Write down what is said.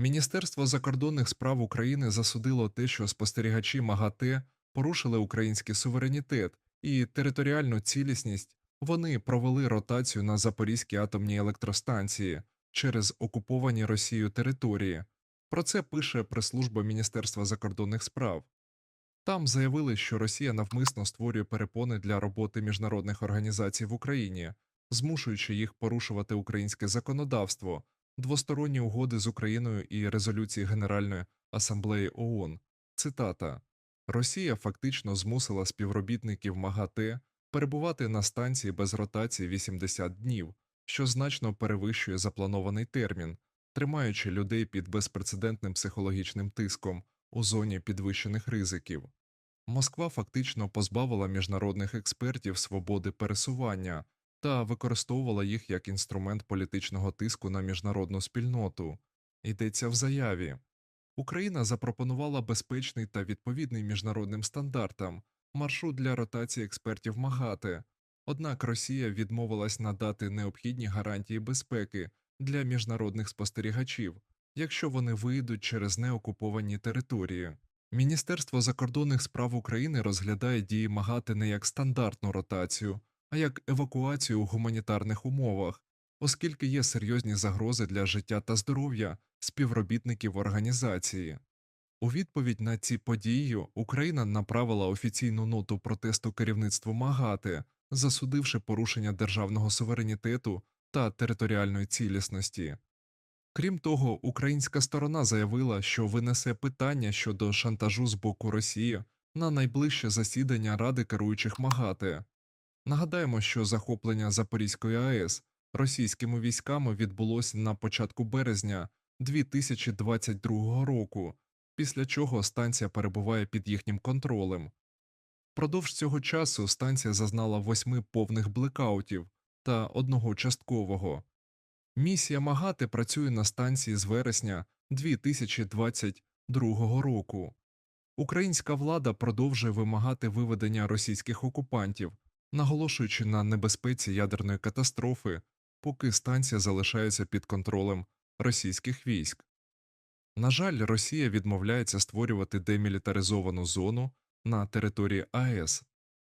Міністерство закордонних справ України засудило те, що спостерігачі МАГАТЕ порушили український суверенітет і територіальну цілісність. Вони провели ротацію на Запорізькій атомній електростанції через окуповані Росією території. Про це пише прес-служба Міністерства закордонних справ. Там заявили, що Росія навмисно створює перепони для роботи міжнародних організацій в Україні, змушуючи їх порушувати українське законодавство, двосторонні угоди з Україною і резолюції Генеральної асамблеї ООН. Цитата Росія фактично змусила співробітників МАГАТЕ перебувати на станції без ротації 80 днів, що значно перевищує запланований термін, тримаючи людей під безпрецедентним психологічним тиском у зоні підвищених ризиків. Москва фактично позбавила міжнародних експертів свободи пересування та використовувала їх як інструмент політичного тиску на міжнародну спільноту. Йдеться в заяві. Україна запропонувала безпечний та відповідний міжнародним стандартам маршрут для ротації експертів МАГАТЕ, однак Росія відмовилась надати необхідні гарантії безпеки для міжнародних спостерігачів, якщо вони вийдуть через неокуповані території. Міністерство закордонних справ України розглядає дії МАГАТЕ не як стандартну ротацію, а як евакуацію у гуманітарних умовах, оскільки є серйозні загрози для життя та здоров'я співробітників організації. У відповідь на ці події Україна направила офіційну ноту протесту керівництву МАГАТЕ, засудивши порушення державного суверенітету та територіальної цілісності. Крім того, українська сторона заявила, що винесе питання щодо шантажу з боку Росії на найближче засідання Ради керуючих МАГАТЕ. Нагадаємо, що захоплення Запорізької АЕС російськими військами відбулося на початку березня 2022 року, після чого станція перебуває під їхнім контролем. Впродовж цього часу станція зазнала восьми повних блекаутів та одного часткового. Місія МАГАТЕ працює на станції з вересня 2022 року. Українська влада продовжує вимагати виведення російських окупантів, наголошуючи на небезпеці ядерної катастрофи, поки станція залишається під контролем російських військ. На жаль, Росія відмовляється створювати демілітаризовану зону на території АЕС